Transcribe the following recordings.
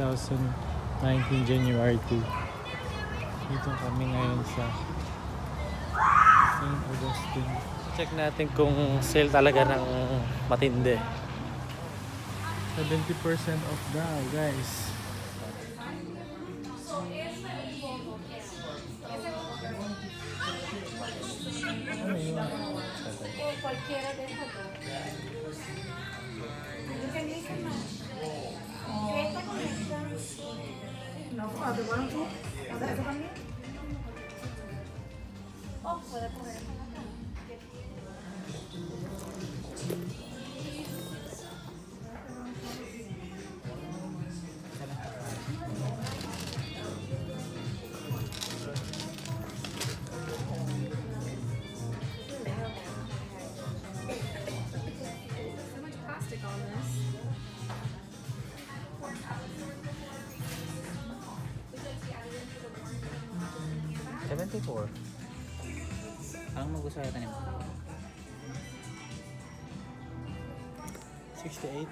2019 January 2. Dito kami ngayon sa St. Augustine. Check natin kung sale talaga ng matindi. 70% off daw, guys. Cualquiera de esas dos. No, te pones tú, ¿haces también? Oh, puede coger. 74. Anong magustuhan natin mo? 68.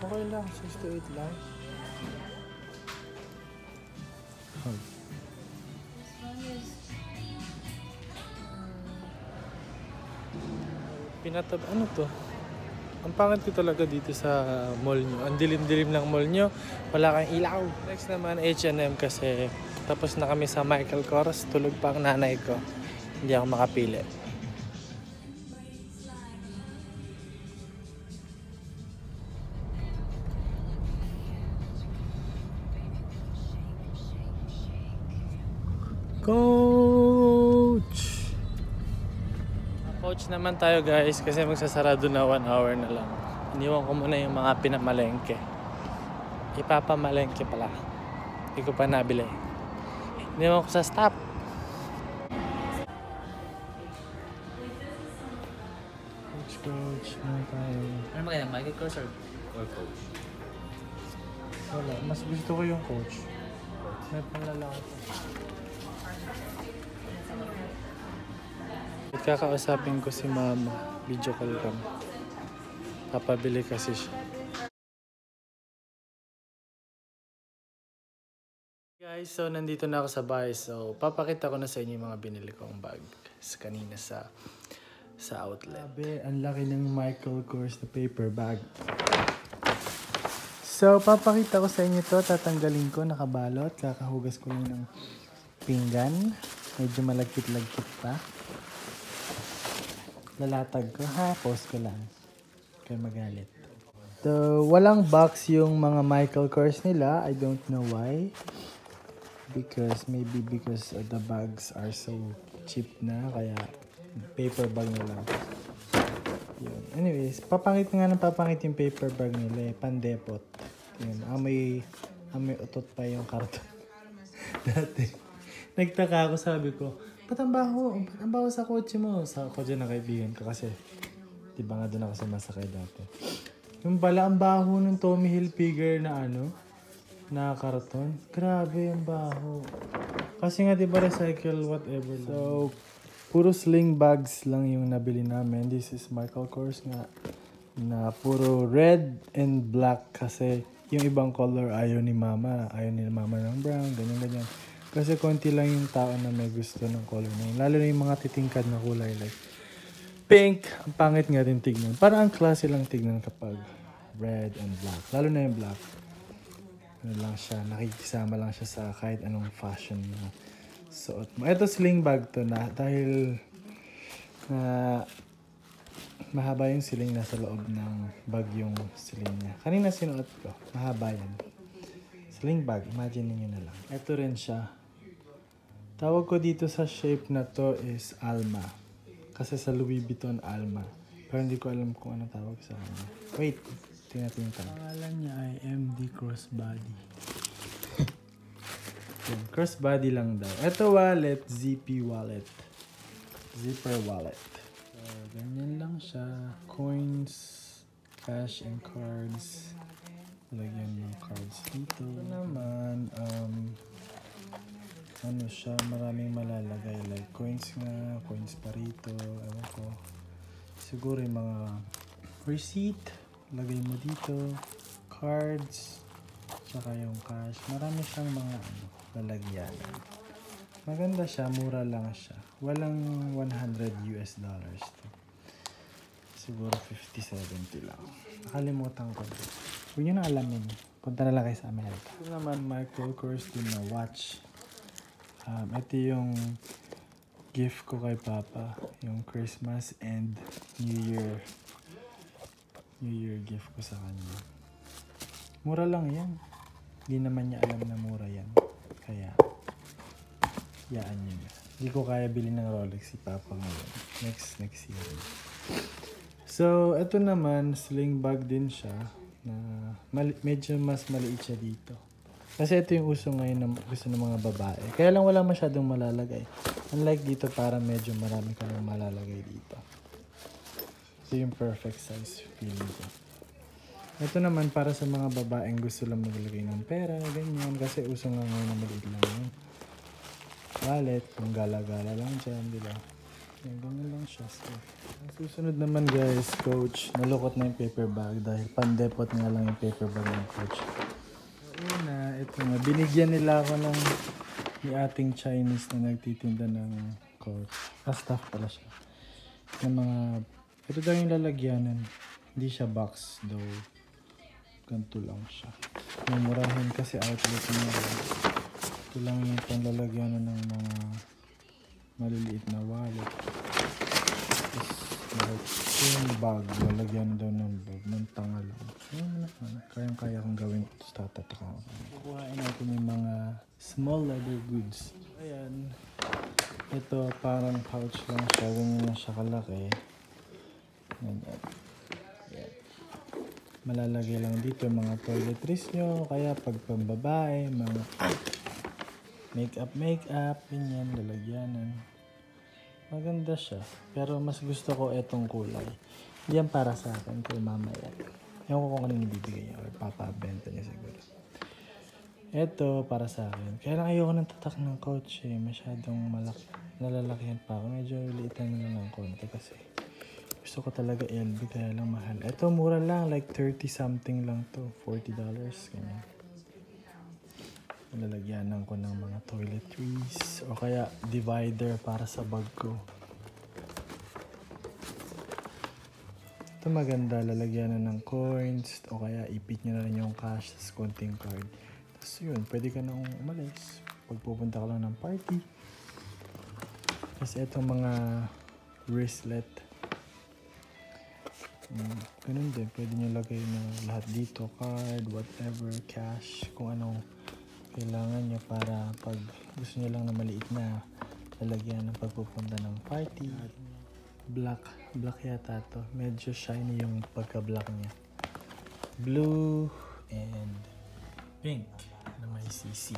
Okay lang, 68 lang. Hmm. Pinatab, ano to? Ang pangit ko talaga dito sa mall nyo. Ang dilim-dilim ng mall nyo. Wala kang ilaw. Next naman, H&M kasi tapos na kami sa Michael Kors. Tulog pa ang nanay ko. Hindi ako makapili. Coach! Coach naman tayo guys kasi magsasarado na 1 hour na lang. Iniwan ko muna yung mga pinamalengke. Ipapamalengke pala. Hindi ko pa nabili. Iniwan ko sa stop. Coach, coach. Ano tayo? Ano maganda? Michael Kors or, or Coach? Wala. Mas gusto ko yung coach. May panlalaki pa. Kakausapin ko si mama. Video call kami. Papabili kasi siya. Guys, so nandito na ako sa bahay. So, papakita ko na sa inyo yung mga binili kong bag sa kanina sa sa outlet. Sabi, ang laki ng Michael Kors na paper bag. So, papakita ko sa inyo to. Tatanggalin ko, nakabalot. Kakahugas ko lang ng pinggan. Medyo malagkit-lagkit pa. Lalatag ko, ha? Post ko lang. Kaya magalit. So, walang box yung mga Michael Kors nila. I don't know why. Because, maybe because uh, the bags are so cheap na. Kaya, paper bag na lang. Yun. Anyways, papangit nga ng papangit yung paper bag nila eh. Pandepot. Yun. Amoy, amoy utot pa yung karton. Dati. Nagtaka ako, sabi ko, ba't ang baho? Ba't ang baho sa kotse mo? Sa kotse ng kaibigan ko kasi, di nga doon ako sumasakay dati. Yung pala, ang baho ng Tommy Hilfiger na ano, na karton. Grabe, ang baho. Kasi nga, di ba, recycle, whatever. So, puro sling bags lang yung nabili namin. This is Michael Kors nga na puro red and black kasi yung ibang color ayaw ni mama. Ayaw ni mama ng brown, ganyan, ganyan. Kasi konti lang yung tao na may gusto ng color na yun. Lalo na yung mga titingkad na kulay like pink. Ang pangit nga din tignan. Parang ang klase lang tignan kapag red and black. Lalo na yung black. Ano lang siya, nakikisama lang siya sa kahit anong fashion na suot mo. Ito sling bag to na dahil na mahaba yung siling nasa loob ng bag yung siling niya. Kanina sinuot ko, mahaba yan. Sling bag, imagine niyo na lang. Ito rin siya. Tawag ko dito sa shape na to is Alma. Kasi sa Louis Vuitton Alma. Pero hindi ko alam kung ano tawag sa kanya. Wait, tingnan natin yung tag. Pangalan niya ay MD Crossbody. Yan, crossbody lang daw. Ito wallet, ZP wallet. Zipper wallet. So, ganyan lang siya. Coins, cash, and cards. Lagyan yung cards dito. Ito naman, um, ano siya, maraming malalagay. Like coins nga, coins pa rito. Ewan ko. Siguro yung mga receipt. Lagay mo dito. Cards. Tsaka yung cash. Marami siyang mga ano, lalagyan. Maganda siya, mura lang siya. Walang 100 US dollars to. Siguro 50-70 lang. Nakalimutan ko. na. Huwag nyo na alamin. Punta na lang kayo sa Amerika. Ito naman, Michael Kors din na watch. Um, ito yung gift ko kay Papa. Yung Christmas and New Year. New Year gift ko sa kanya. Mura lang yan. Hindi naman niya alam na mura yan. Kaya, yaan niyo na. Hindi ko kaya bilhin ng Rolex si Papa ngayon. Next, next year. So, ito naman, sling bag din siya. Na mali- medyo mas maliit siya dito. Kasi ito yung uso ngayon na gusto ng mga babae. Kaya lang wala masyadong malalagay. Unlike dito, para medyo marami ka lang malalagay dito. Ito yung perfect size feeling ko. Ito naman para sa mga babaeng gusto lang maglagay ng pera, ganyan. Kasi uso nga ngayon na maliit lang yung wallet, kung gala-gala lang dyan, di ba? Yan, ganyan lang siya. So, susunod naman guys, coach, nalukot na yung paper bag dahil pandepot nga lang yung paper bag ng coach. Una, ito na. Binigyan nila ako ng ni ating Chinese na nagtitinda ng coach. Ah, staff pala siya. Ng mga, ito daw yung lalagyanan. Hindi siya box though. Ganito lang siya. Mumurahin kasi outlet niya. Ito lang yung panlalagyanan ng mga maliliit na wallet. Tapos, ito yung bag. Lalagyan daw ng bag. Ng tanga lang. Kayang-kaya kong gawin. Tapos tatatak ako. Kukuhain natin yung mga small leather goods. Ayan. Ito parang pouch lang siya. Ganyan lang siya kalaki. Ganyan. Ayan. Malalagay lang dito mga toiletries nyo. Kaya pag pambabae, mga makeup, makeup, ganyan, lalagyanan. Maganda siya. Pero mas gusto ko etong kulay. Yan para sa akin kay mamaya. Ewan ko kung anong ibibigay niya or papabenta niya siguro. Ito para sa akin. Kaya lang ayoko ng tatak ng eh. Masyadong malaki. Nalalakihan pa ako. Medyo liitan na lang ng konti kasi gusto ko talaga LV kaya lang mahal. Ito mura lang. Like 30 something lang to. $40 ganyan. Lalagyanan ko ng mga toiletries o kaya divider para sa bag ko. Ito maganda, lalagyanan ng coins o kaya ipit nyo na rin yung cash sa konting card. Tapos yun, pwede ka nang umalis pag pupunta ka lang ng party. Tapos itong mga wristlet. Mm, ganun din, pwede nyo lagay na lahat dito, card, whatever, cash, kung anong kailangan nyo para pag gusto nyo lang na maliit na lalagyan ng pagpupunta ng party. Black. Black yata to. Medyo shiny yung pagka-black niya. Blue and pink na may CC.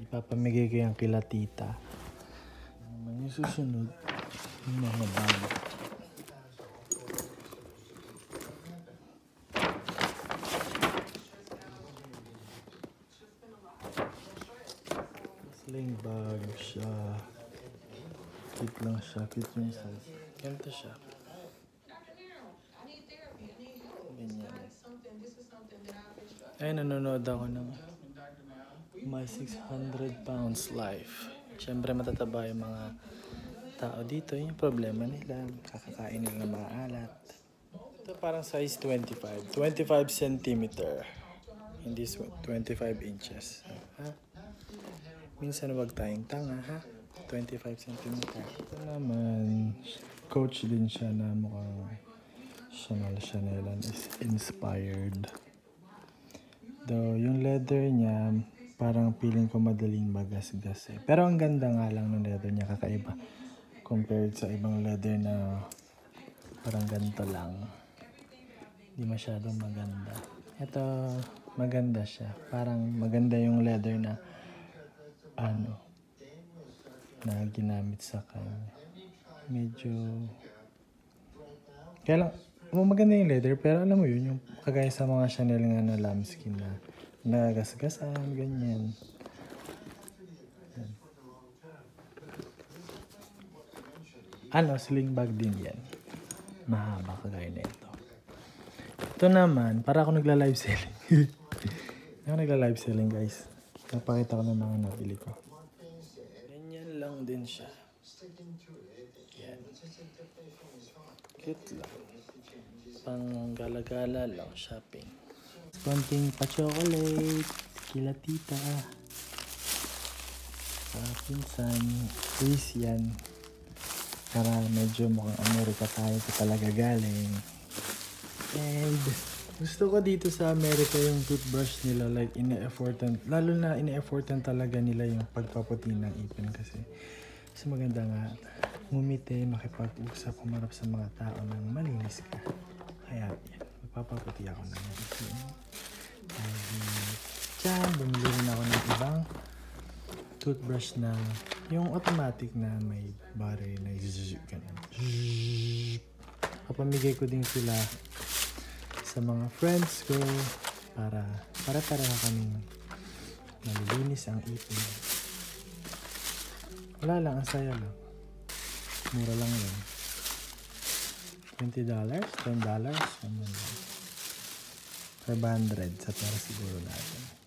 Ipapamigay ko yung kila tita. Yung susunod, yung mga bago. Sling bag siya. Cute lang siya. Cute yung size. Ganito siya. Ganyan. Ay, nanonood ako ng My 600 Pounds Life. Siyempre matataba yung mga tao dito. Yung problema nila. Kakakain nila ng mga alat. Ito parang size 25. 25 centimeter. Hindi sw- 25 inches. Ha? Minsan wag tayong tanga, ha? 25 cm. Ito naman, coach din siya na mukhang Chanel Chanelan is inspired. Though, yung leather niya, parang feeling ko madaling magasgas eh. Pero ang ganda nga lang ng leather niya, kakaiba. Compared sa ibang leather na parang ganito lang. Hindi masyadong maganda. Ito, maganda siya. Parang maganda yung leather na ano, na ginamit sa kanya. Medyo, kaya lang, maganda yung leather, pero alam mo yun, yung kagaya sa mga Chanel nga na lambskin na nagasgasan, ganyan. Yan. Ano, sling bag din yan. Mahaba kagaya na ito. Ito naman, para ako nagla-live selling. Ako nagla-live selling guys. Napakita ko ng mga nabili ko. Ganyan lang din siya. Yan. Cute lang. Pang gala-gala lang shopping. Konting pa-chocolate. Kila tita. Sa pinsan. Please yan. Para medyo mukhang Amerika tayo pa talaga galing. And gusto ko dito sa Amerika yung toothbrush nila like ine-effortan lalo na ine-effortan talaga nila yung pagpaputi ng ipin kasi mas maganda nga ngumiti, makipag-usap, humarap sa mga tao nang malinis ka. Kaya yan, magpapaputi ako ng ipin. Dahil dyan, bumili rin ako ng ibang toothbrush na yung automatic na may battery na zzz, ganun. Kapamigay ko din sila sa mga friends ko para para pareho kaming malilinis ang ipin. Wala lang, ang saya lang. Mura lang yun. $20? $10? $1 lang. 500 sa pera siguro natin.